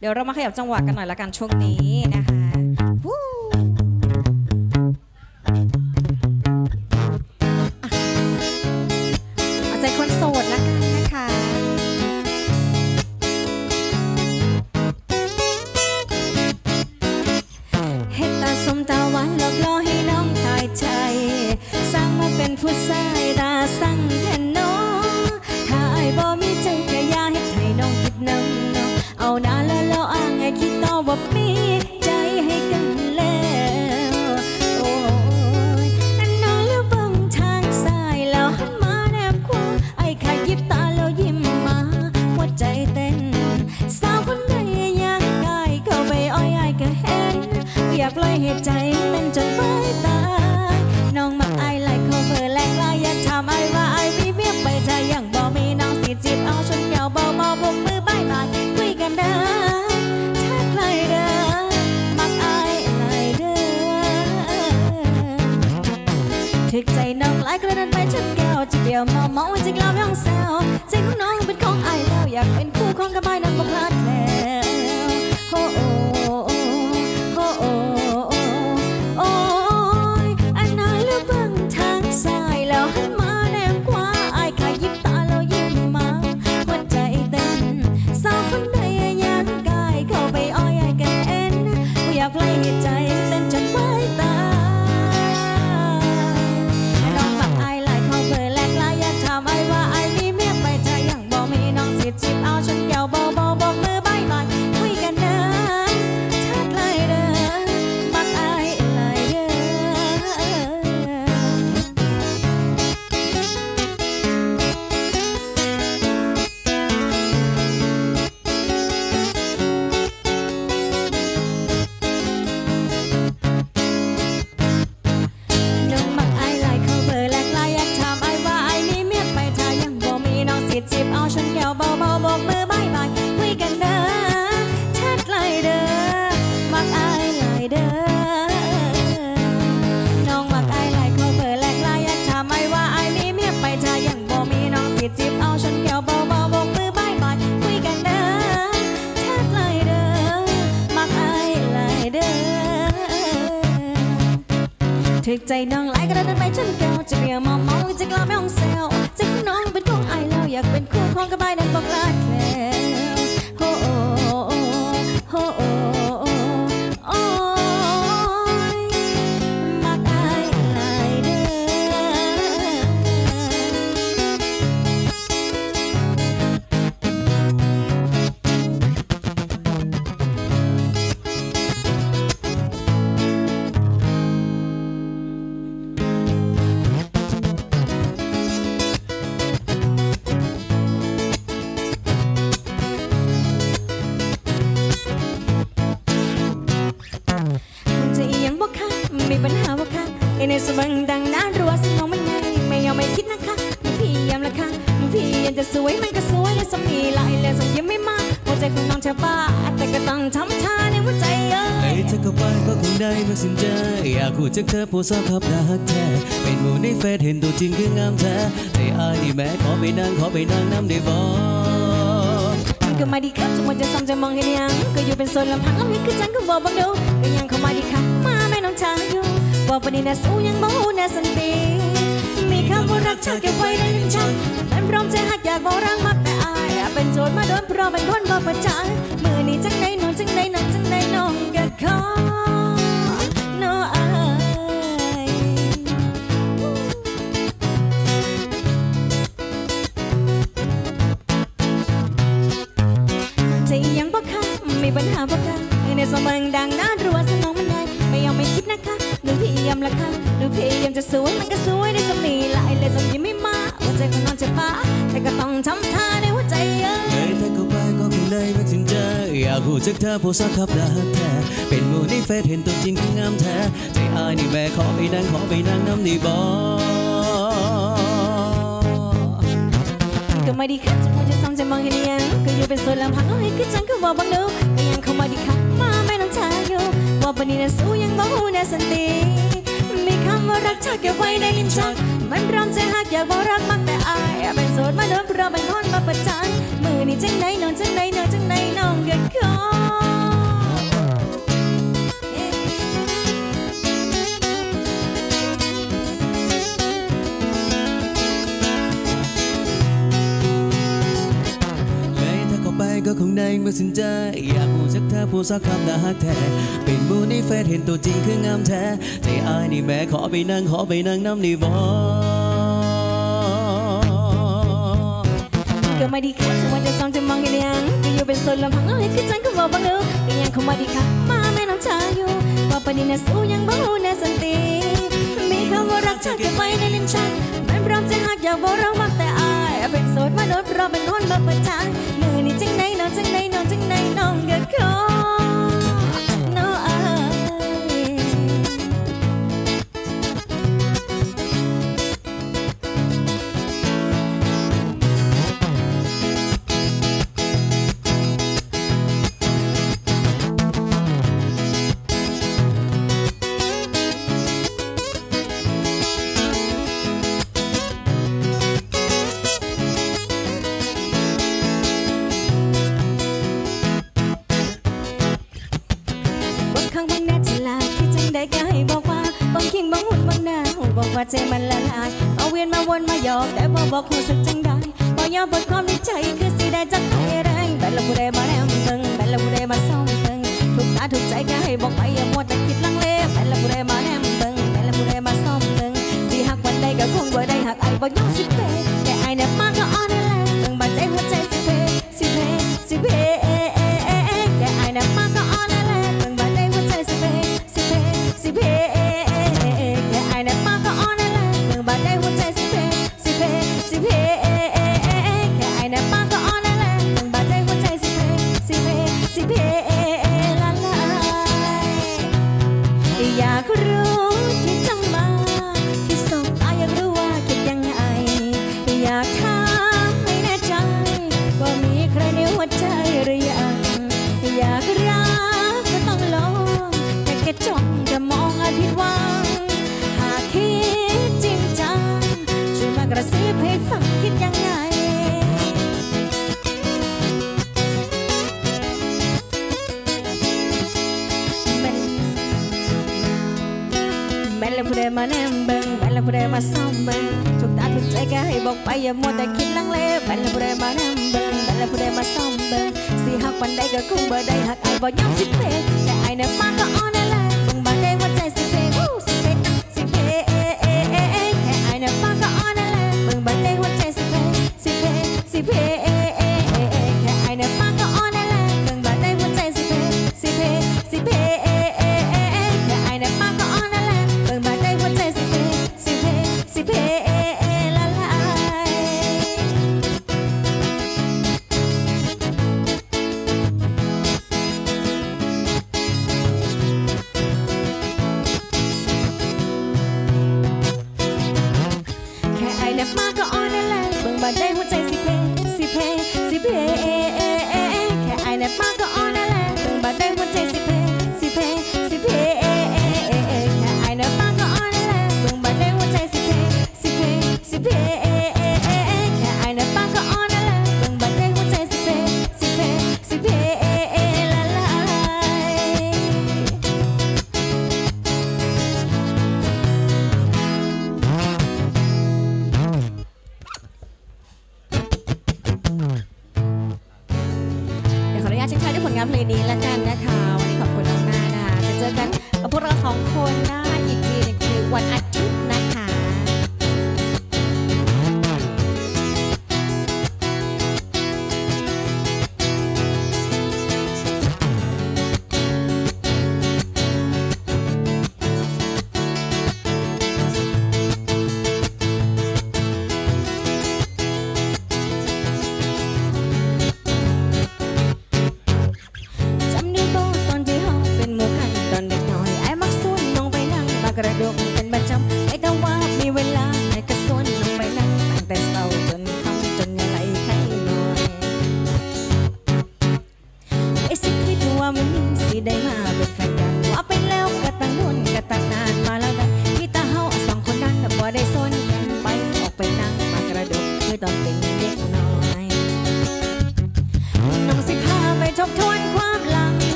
เดี๋ยวเรามาขยับจังหวะกันหน่อยละกันช่วงนี้นะคะ ล่อยให้ใจเต้นจนไม่ตาย น้องมักอายไหลเขาเบอร์แลกลายอยากถามอว่าไอมีเมียไปใจยังบ่มีน้องสิจีบเอาชนแก้วเบาเบาบกมือบายบายคุยกันเด้อทักไหลเด้อมักอายไหลเด้อถึกใจน้องหลายกระนั้นไปชนแก้วจะเดียวมองมองว่าจริงแล้วไม่องแซวใจของน้องเป็นของไอแล้วอยากเป็นคู่ของกระบายนั้นบ่พลา ใจน้องหลายกระนั้น สมองดังน่ารัวสมองมันไงไม่ยอมไม่คิดนะคะมันพยายามละค่ะมันพยายามจะสวยมันก็สวยในสมีหลายแล้วสมยังไม่มาหัวใจของน้องเธอบ้าแต่ก็ต้องทำท่าในหัวใจเอ้ไอ้ยเธอก็ไปก็คงได้มาสินใจอยากคู่จากเธอผู้สาวขับรักแท้เป็นหมู่ในเฟซเห็นตัวจริงคืองามแท้แต่อายนี่แม่ขอไปนั่งขอไปนั่งน้ำได้บ่มันก็มาดีครับจะหมดจะซ้ำจะมองเห็นยังก็อยู่เป็นโซนลำพังแล้วนี่คือฉันก็บอกบังดูก็ยังเข้ามาดีค่ะมาแม่น้องชายอยู่ บอกปนนี้นะสู้ยังมู้นะสันติมีคำว่ารักชักเก็บไว้ในลิ้นชักมันพร้อมใจหักอยากบอกรักมากแต่อายเป็นโสดมาโดนเพราะเป็นคนบ่ประจันมือนี้จังไหนนอนจังไดน้องจัง แต่ก็ต้องทำท่าในหัวใจเอ้ไอ้ยเธอก็ไปก็คงได้มาสินใจอยากคู่จากเธอผู้สาวขับรักแท้เป็นหมู่ในเฟซเห็นตัวจริงคืองามแท้ใจอายนี่แม่ขอไปนั่งขอไปนั่งน้ำได้บ่ก็มาดีค่ะจะพูดจะซ้ำจะมองเห็นยังก็อยู่เป็นโซนลำพังเอาให้คือจังก็บอกบังดูก็ยังเข้ามาดีค่ะมาแม่น้องชายอยู่ว่าปานนี้นะสู้ยังบ่ฮู้นะสันติมีคำว่ารักเธอเก็บไว้ในลิ้นชัก มันพร้อมใจหักอยากบอกรักมักแต่อายเป็นโสดมาโดนเพราะเป็นคนมาประจานมือนี้จังไหนนองจังไหนนองจังไหนน้องก็ขอเอ๊ะเลยถ้าข้าไปก็คงได้มาสินใจอยากพูดสักเธอพูดสักคำน่าฮักแท้เป็นมูในเฟซเห็นตัวจริงคืองามแท้ใจอายนี่แม่ขอไปนั่งขอไปนั่งน้ำนี่บอ ก็ไม่ดีค่ะฉันว่าจะซ้อมจะมองกันยังก็อยู่เป็นโซนลำพังเอาให้ขึ้นจันก็บอกบังเอิญก็ยังคงมาดีค่ะมาแม่น้องชายอยู่ว่าปนินะสู้ยังบ่ฮู้นะสันติมีคำว่ารักชาเก็บไว้ในลิ้นชักมันพร้อมจะหักอยากบอกเรามักแต่อายเป็นโสดมาโดนเราเป็นคนมาประจัน บอกหัวสักจังได้ก็ยอมเปิดความในใจคือสิได้จักให้แรงแต่ละผู้ใดมาแนมเบิงแต่ละผู้ใดมาซ่อมเบิงทุกตาทุกใจก็ให้บอกไปอย่ามัวแต่คิดลังเลแต่ละผู้ใดมาแนมเบิงแต่ละผู้ใดมาซ่อมเบิงสิหักวันใดก็คงบ่ได้หักไอ้บ่ยอมสิเปแใดมาแนมเบิงแม่นแล้วผู้ใดมาซ่อมเบิงทุกตาทุกใจก็ให้บอกไปอย่ามัวแต่คิดลังเลแม่นแล้วผู้ใดมาแนมเบิงแม่นแล้วผู้ใดมาซ่อมเบิงสิหักวันใดก็คงบ่ได้หักไอ้บ่ยอมสิเพแต่ไอ้เนี่ยมาก็อ่อน แค่ไอ้เน็บมาก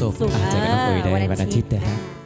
ศุกร์อาะเจอกันน้องเอ๋ยได้วันอาทิตย์นะฮะ